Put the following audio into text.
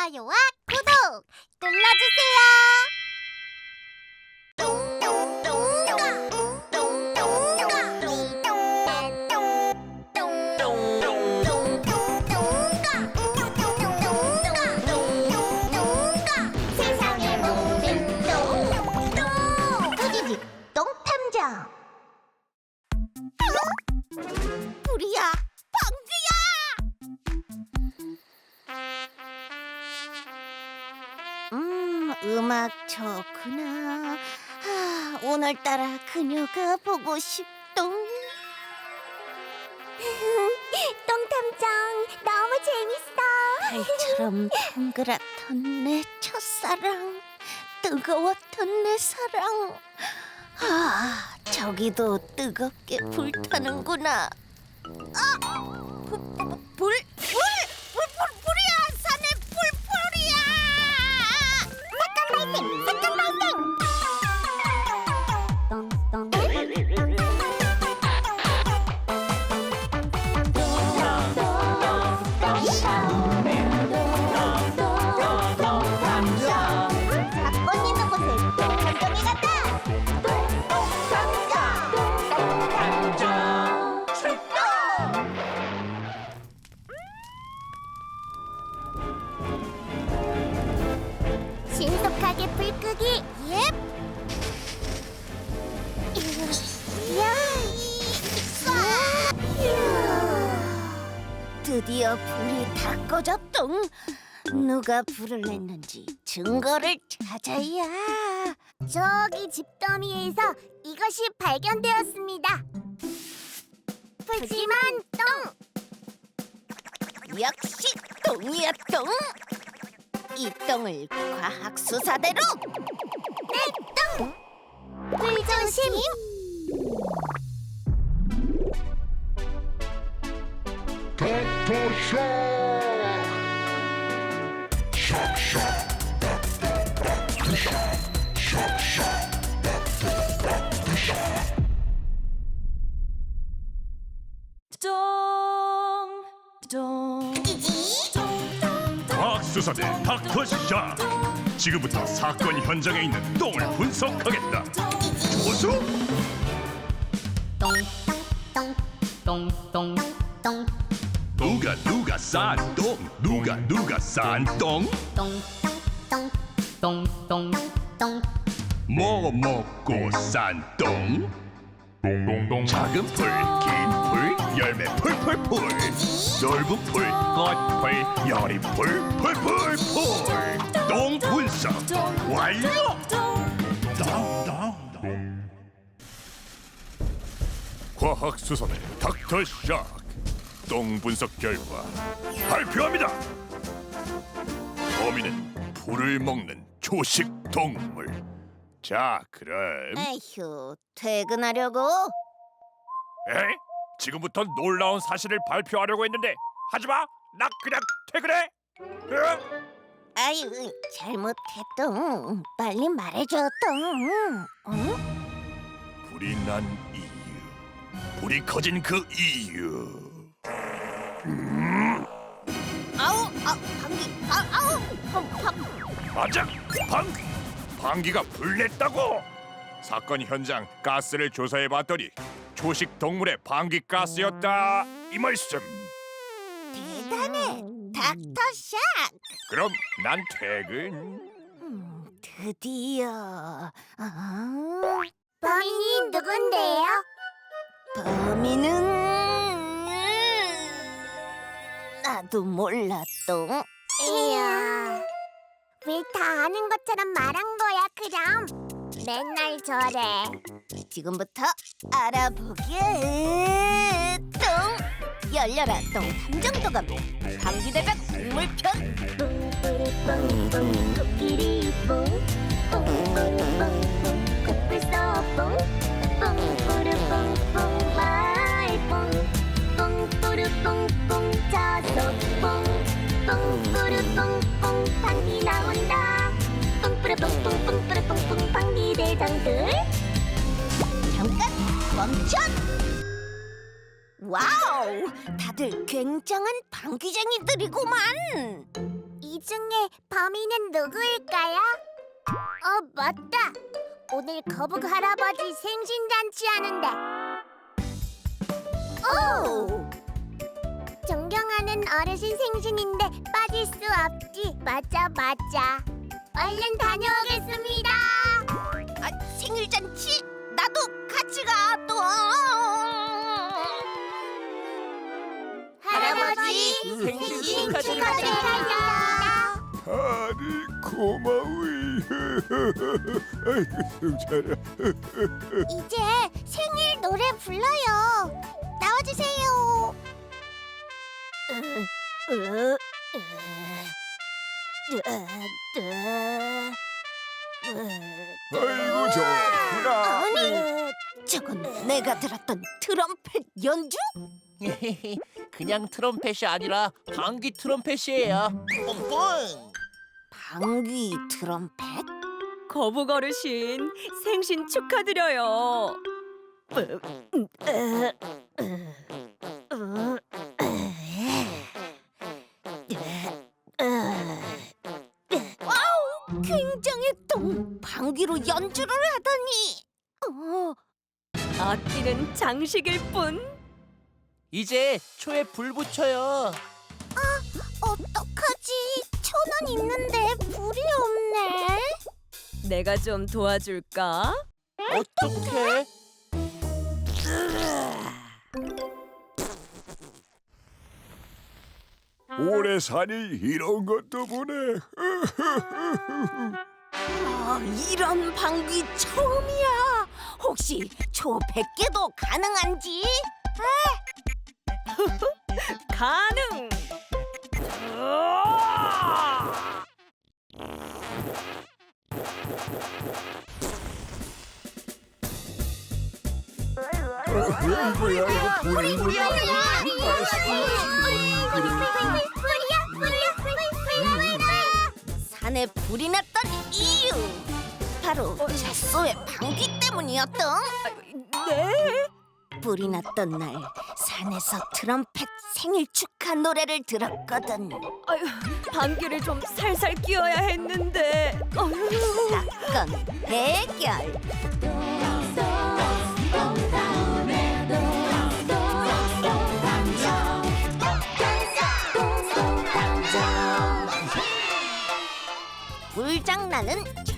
좋아요와 구독 눌러주세요. 음, 음악 좋구나. 아, 오늘따라 그녀가 보고 싶동. 똥탐정 너무 재밌어. 달처럼 동그랗던 내 첫사랑, 뜨거웠던 내 사랑. 아, 저기도 뜨겁게 불타는구나. 아, 불, 불, 불 끄기 예 야, 드디어 불이 다 꺼졌동. 누가 불을 냈는지 증거를 찾아야. 저기 집더미에서 이것이 발견되었습니다. 푸짐한 똥. 역시 똥이야 똥. 이 똥을 과학 수사대로 내 똥. 불조심. 닥터쇼 똥, 수사대 닥터쇼 지금부터 사건 현장에 있는 똥을 분석하겠다 조수 똥, 똥, 똥. 누가 누가 싼똥 누가 누가 싼똥 똥, 똥. 똥, 똥, 똥. 뭐 먹고 싼똥 작은 풀, 긴 풀, 열매 풀풀풀. 넓은 풀, 꽃풀, 열이 풀, 풀풀풀. 똥 분석. 완료! 과학수사대 닥터 샥. 똥 분석 결과 발표합니다. 범인은 풀을 먹는 초식 동물. 자 그럼. 에휴, 퇴근하려고? 에? 지금부터 놀라운 사실을 발표하려고 했는데 하지 마 나 그냥 퇴근해 에? 아유, 잘못했동. 빨리 말해줘, 똥. 응? 불이 난 이유 불이 커진 그 이유 아우, 아, 방귀, 아, 아우, 방, 방. 맞아 방귀 방귀가 불냈다고 사건 현장 가스를 조사해 봤더니 초식 동물의 방귀 가스였다 이 말씀 대단해, 닥터샷. 그럼 난 퇴근 음, 드디어. 아, 범인이 누군데요? 범인은 나도 몰랐동. 이야, 왜 다 아는 것처럼 말한 거야, 그럼? 맨날 저래. 지금부터 알아보게. 똥 열려라 똥 탐정도감 방귀대박 동물편. 뽕뽕뽕 코끼리 뽕 뽕뽕뽕뽕 뽕뿌르뽕뽕 저속뽕 뽕뿌르뽕뽕 방귀 나온다 뽕 뿌르뽕뽕 방귀 대장들 잠깐 멈춰 와우, 다들 굉장한 방귀쟁이들이구만. 이 중에 범인은 누구일까요? 어, 맞다. 오늘 거북 할아버지 생신잔치 하는데. 오! 존경하는 어르신 생신인데 빠질 수 없지. 맞아, 맞아. 얼른 다녀오겠습니다. 아, 생일잔치? 나도 같이 가, 또. 할아버지, 생신 축하드립니다. 아니 고마워이 아이고 잘해 이제 생일 노래 불러요. 나와주세요. 아이고 좋구나 아니, 저건 내가 들었던 트럼펫 연주? 그냥 트럼펫이 아니라 방귀 트럼펫이에요. 뿡뿡. 방귀 트럼펫? 거북 어르신 생신 축하드려요. 와우, 방귀로 연주를 하다니. 어, 악기는 장식일 뿐. 이제 초에 불 붙여요. 어떡하지? 천 원 있는데 불이 없네. 내가 좀 도와줄까? 어떻게? 오래 사니 이런 것도 보네 아, 이런 방귀 처음이야. 혹시 초 100개도 가능한지? 가능. 아이고야 이거 불이 불이 산에 불이 났던 이유 바로 젖소의 방귀 때문이었던 네? 불이 났던 날 산에서 트럼펫 생일 축하 노래를 들었거든 아유, 방귀를 좀 살살 끼워야 했는데. 어휴. 사건 해결 불장난은